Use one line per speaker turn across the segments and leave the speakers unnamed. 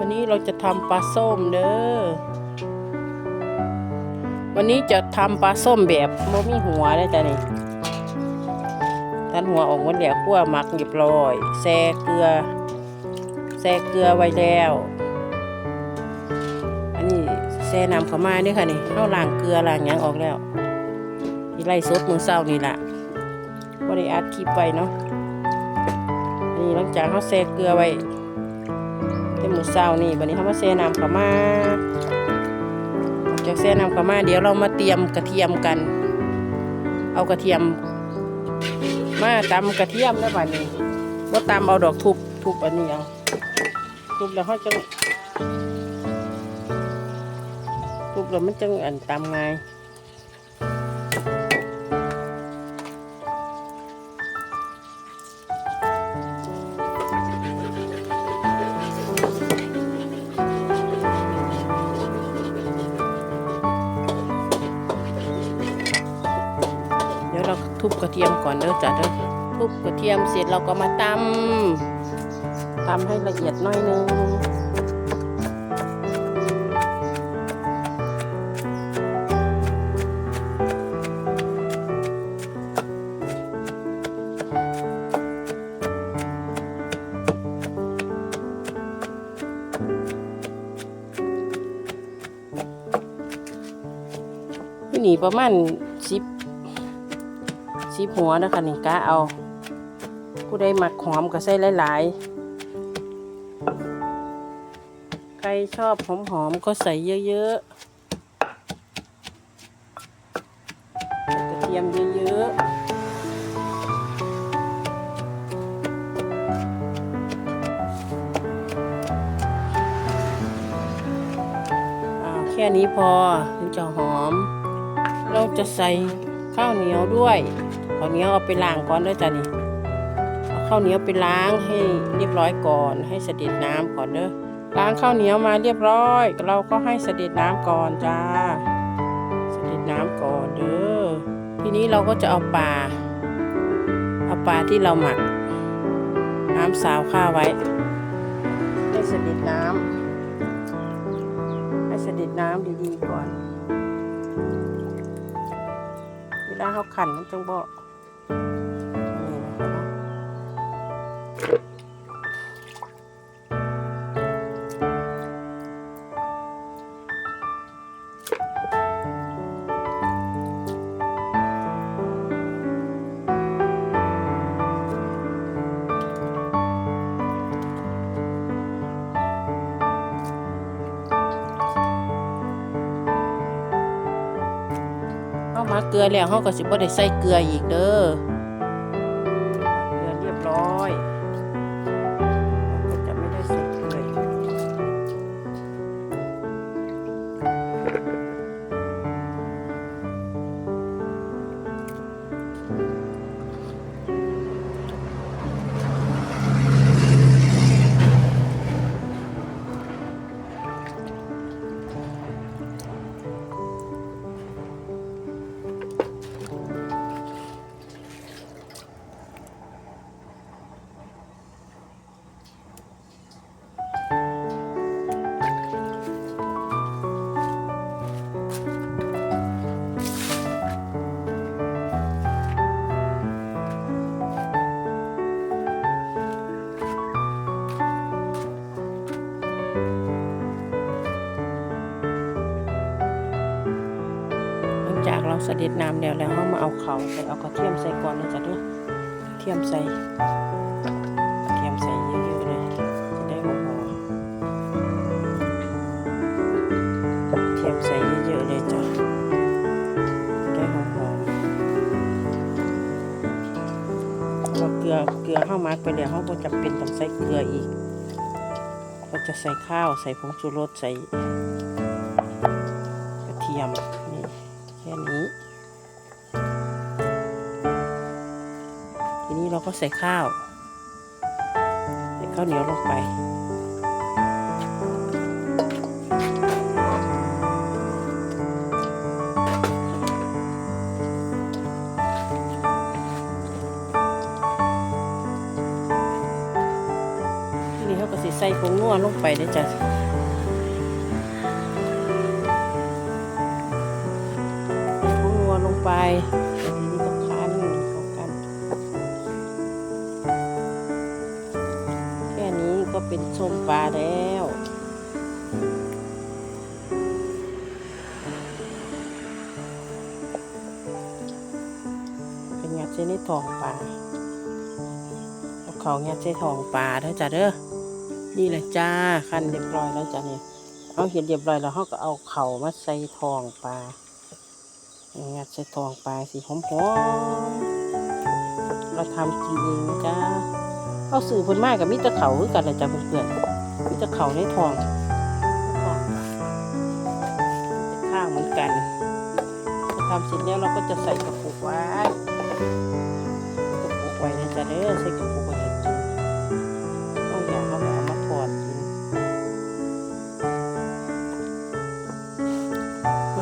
วันนี้เราจะทำปลาส้มเด้อ วันนี้จะทำปลาส้มแบบบ่มีหัวได้จ้ะนี่ทันหัวออกหมดแล้วคั่วหมักเรียบร้อยแซ่เกลือแซ่เกลือไว้แล้ว อันนี้แซ่น้ำเข้ามาด้อค่ะนี่เข้าล้างเกลือล้างยังออกแล้วที่ไล่สดมือเศร้านี่แหละบ่ได้อัดคลิปไว้เนาะนนี้หลังจากเขาแซ่เกลือไว้ เต็มมือเศร้านี่บัดนี้เขามาแซ่น้ำข้ามาจากแซ่น้ำข้ามาเดี๋ยวเรามาเตรียมกระเทียมกัน เอากระเทียม มาตำกระเทียมแล้วบัดนี้ว่าตำเอาดอกทุบทุบอันนี้เอาทุบแล้วเขาจะทุบแล้วมันจังอันตำไง ทุบกระเทียมก่อนเด้อจ้ะเด้อทุบกระเทียมเสร็จเราก็มาตำตำให้ละเอียดน่อยนึงที่นี่ประมาณ สิบสีหัวนะคะนี่กะเอา ผู้ใดหมักหอมก็ใส่หลายๆ ใครชอบหอมหอมๆก็ใส่เยอะๆกระเทียมเยอะๆอ้าแค่นี้พอถึงจะหอม เราจะใส่ข้าวเหนียวด้วยาวเหนียวเอาไปล้างก่อนเด้อจ้ะนี่เอาข้าวเหนียวไปล้างให้เรียบร้อยก่อน ให้เสด็จน้ำก่อนเด้อล้างข้าวเหนียวมาเรียบร้อย เราก็ให้เสด็จน้ำก่อนจ้า เสด็จน้ำก่อนเด้อทีนี้เราก็จะเอาปลาเอาปลาที่เราหมัก น้ำสาวข้าวไว้ ให้เสด็จน้ำให้เสด็จน้ำดีๆก่อน เวลาเขาขันมันจังบ่ นี่ามาเกลือแล้วเขาก็สิบ่ได้ใส่เกลืออีกเด้อ จากเราเสด็จน้ำแล้วแล้วเรามาเอาเขาใส่เอากระเทียมใส่ก่อนเลยจ้ะเด้อกระเทียมใส่กระเทียมใส่เยอะๆเลยจะได้หอมๆกระเทียมใส่เยอะๆเลยจ้ะจะได้หอมๆเราเกลือเกลือเข้ามาไปแล้วเขาก็จะเป็นต้องใส่เกลืออีก เราจะใส่ข้าวใส่ผงชูรสใส่กระเทียม ค่นี้ ทีนี้เราก็ใส่ข้าว ใส่ข้าวเหนียวลงไปทีนี้เขาก็สิใส่ผงนัวลงไปเด้อจ้ะ นัวลงไปแล้วทีนี้ก็คั้นเข้ากัน แค่นี้ก็เป็นส้มปลาแล้วเป็นงัดเส้นในทองปลาเอาเขางัดเส้นทองปลาเด้อจ้ะเด้อนี่แหละจ้าคันเรียบร้อยแล้วจ้ะเนี่ยเอาเห็ดเรียบร้อยแล้วเขาก็เอาเข่ามาใส่ทองปลา งัดใส่ทองปลาสีหอมๆเราทำกินเองจ้าเอาสื่อพนมากกับมิตรเขาคือกันเลยจ้ะเพื่อนๆมิตรเขาในทองทองข้างเหมือนกันพอทำเสร็จแล้วเราก็จะใส่กระปุกไว้กระปุกไว้นะจ๊ะเด้อใส่กระปุกไว้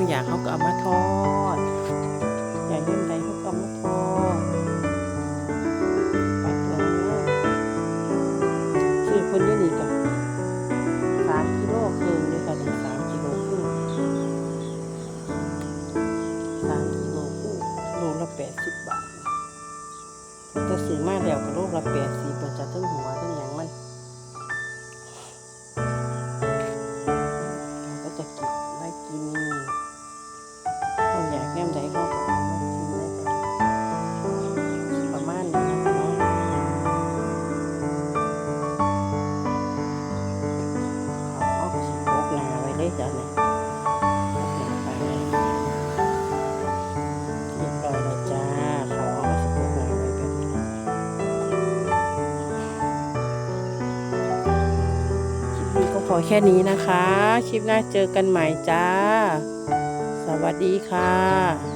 องอยากเขาก็เอามาทอด อยากยิ่งใดเขาก็เอามาทอด อแค่นี้นะคะ คลิปหน้าเจอกันใหม่จ้า สวัสดีค่ะ